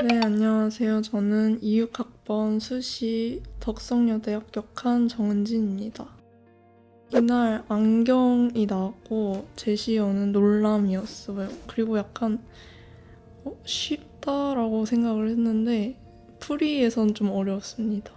네, 안녕하세요. 저는 26학번 수시 덕성여대 합격한 정은진입니다. 이날 안경이 나왔고 제시어는 놀람이었어요. 그리고 약간 어, 쉽다라고 생각을 했는데 풀이에선 좀 어려웠습니다.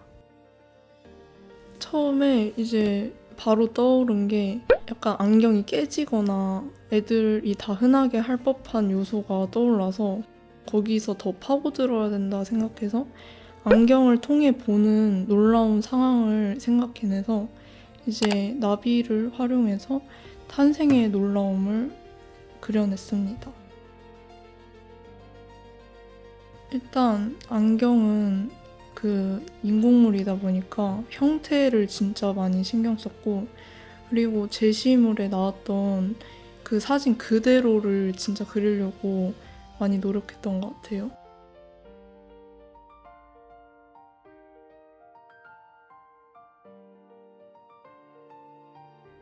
처음에 이제 바로 떠오른 게 약간 안경이 깨지거나 애들이 다 흔하게 할 법한 요소가 떠올라서 거기서 더 파고들어야 된다 생각해서 안경을 통해 보는 놀라운 상황을 생각해내서 이제 나비를 활용해서 탄생의 놀라움을 그려냈습니다. 일단 안경은 그 인공물이다 보니까 형태를 진짜 많이 신경 썼고 그리고 제시물에 나왔던 그 사진 그대로를 진짜 그리려고 많이 노력했던 것 같아요.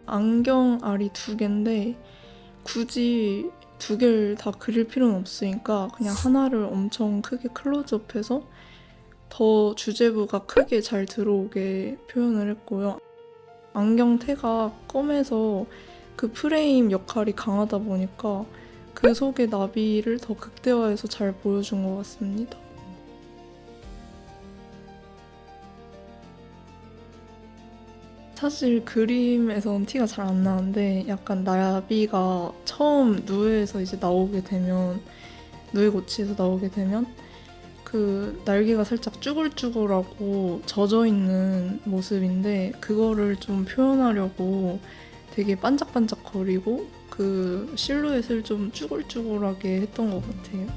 안경 알이 두 개인데 굳이 두 개를 다 그릴 필요는 없으니까 그냥 하나를 엄청 크게 클로즈업해서 더 주제부가 크게 잘 들어오게 표현을 했고요. 안경 테가 검해서 그 프레임 역할이 강하다 보니까 그 속의 나비를 더 극대화해서 잘 보여준 것 같습니다. 사실 그림에선 티가 잘 안 나는데 약간 나비가 처음 누에서 이제 나오게 되면 누에 고치에서 나오게 되면 그 날개가 살짝 쭈글쭈글하고 젖어 있는 모습인데 그거를 좀 표현하려고 되게 반짝반짝거리고 그 실루엣을 좀 쭈글쭈글하게 했던 것 같아요.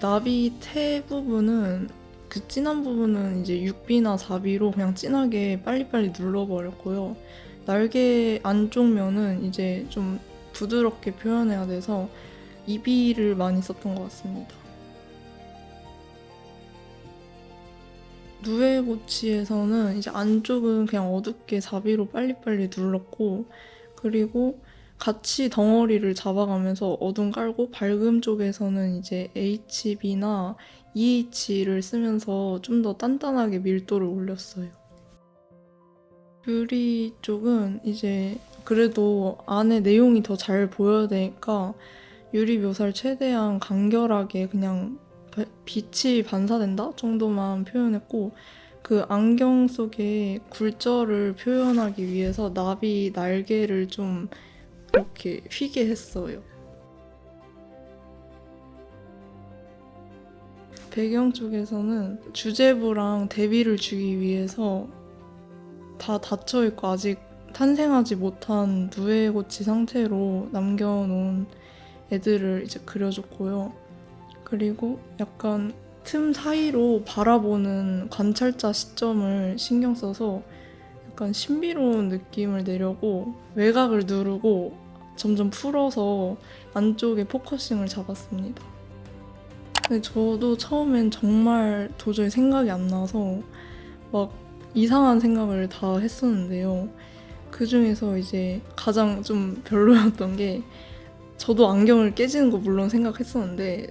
나비 태 부분은 그 진한 부분은 이제 6비나 4비로 그냥 진하게 빨리빨리 눌러버렸고요. 날개 안쪽 면은 이제 좀 부드럽게 표현해야 돼서 2비를 많이 썼던 것 같습니다. 누에고치에서는 이제 안쪽은 그냥 어둡게 4비로 빨리빨리 눌렀고 그리고 같이 덩어리를 잡아가면서 어둠 깔고 밝음 쪽에서는 이제 HB나 EH를 쓰면서 좀 더 단단하게 밀도를 올렸어요. 유리 쪽은 이제 그래도 안에 내용이 더 잘 보여야 되니까 유리 묘사를 최대한 간결하게 그냥 바- 빛이 반사된다 정도만 표현했고 그 안경 속에 굴절을 표현하기 위해서 나비 날개를 좀 이렇게 휘게 했어요. 배경 쪽에서는 주제부랑 대비를 주기 위해서 다 닫혀 있고 아직 탄생하지 못한 누에고치 상태로 남겨놓은 애들을 이제 그려줬고요. 그리고 약간 틈 사이로 바라보는 관찰자 시점을 신경 써서 약간 신비로운 느낌을 내려고 외곽을 누르고 점점 풀어서 안쪽에 포커싱을 잡았습니다. 근데 저도 처음엔 정말 도저히 생각이 안 나서 막 이상한 생각을 다 했었는데요. 그 중에서 이제 가장 좀 별로였던 게 저도 안경을 깨지는 거 물론 생각했었는데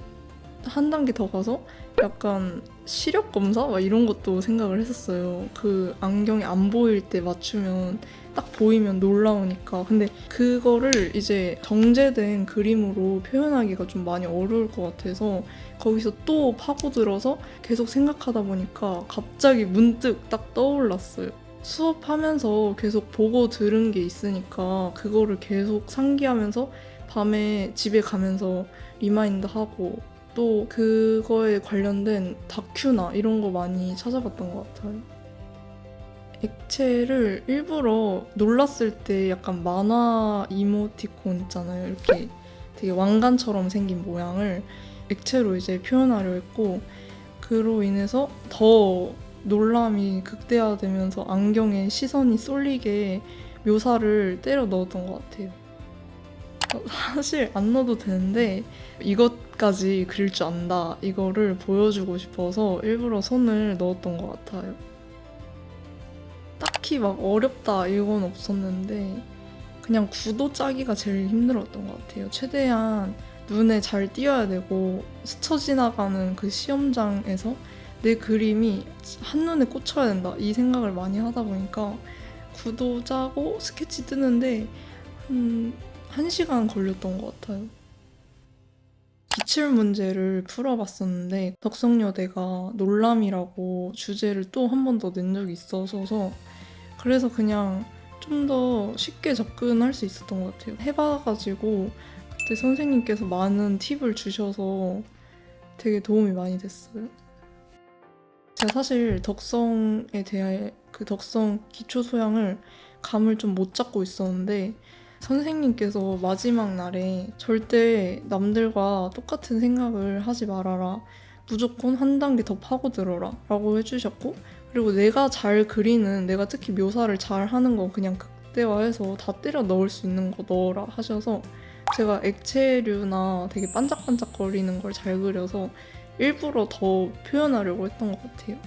한 단계 더 가서 약간 시력 검사 막 이런 것도 생각을 했었어요. 그 안경이 안 보일 때 맞추면 딱 보이면 놀라우니까. 근데 그거를 이제 정제된 그림으로 표현하기가 좀 많이 어려울 것 같아서 거기서 또 파고들어서 계속 생각하다 보니까 갑자기 문득 딱 떠올랐어요. 수업하면서 계속 보고 들은 게 있으니까 그거를 계속 상기하면서 밤에 집에 가면서 리마인드 하고 또 그거에 관련된 다큐나 이런 거 많이 찾아봤던 것 같아요. 액체를 일부러 놀랐을 때 약간 만화 이모티콘 있잖아요. 이렇게 되게 왕관처럼 생긴 모양을 액체로 이제 표현하려 했고 그로 인해서 더 놀람이 극대화되면서 안경에 시선이 쏠리게 묘사를 때려 넣었던 것 같아요. 어, 사실 안 넣어도 되는데 이것까지 그릴 줄 안다 이거를 보여주고 싶어서 일부러 손을 넣었던 것 같아요. 딱히 막 어렵다 이건 없었는데 그냥 구도 짜기가 제일 힘들었던 것 같아요. 최대한 눈에 잘 띄어야 되고 스쳐 지나가는 그 시험장에서 내 그림이 한눈에 꽂혀야 된다 이 생각을 많이 하다 보니까 구도 짜고 스케치 뜨는데 한 1시간 걸렸던 것 같아요. 기출 문제를 풀어봤었는데 덕성여대가 놀람이라고 주제를 또 한 번 더 낸 적이 있어서 그래서 그냥 좀 더 쉽게 접근할 수 있었던 것 같아요. 해봐가지고 그때 선생님께서 많은 팁을 주셔서 되게 도움이 많이 됐어요. 제가 사실 덕성에 대해 그 덕성 기초 소양을 감을 좀 못 잡고 있었는데 선생님께서 마지막 날에 절대 남들과 똑같은 생각을 하지 말아라. 무조건 한 단계 더 파고들어라. 라고 해주셨고, 그리고 내가 잘 그리는, 내가 특히 묘사를 잘 하는 거 그냥 극대화해서 다 때려 넣을 수 있는 거 넣어라 하셔서 제가 액체류나 되게 반짝반짝거리는 걸 잘 그려서 일부러 더 표현하려고 했던 것 같아요.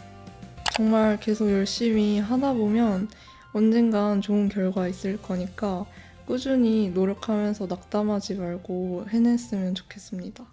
정말 계속 열심히 하다 보면 언젠간 좋은 결과 있을 거니까 꾸준히 노력하면서 낙담하지 말고 해냈으면 좋겠습니다.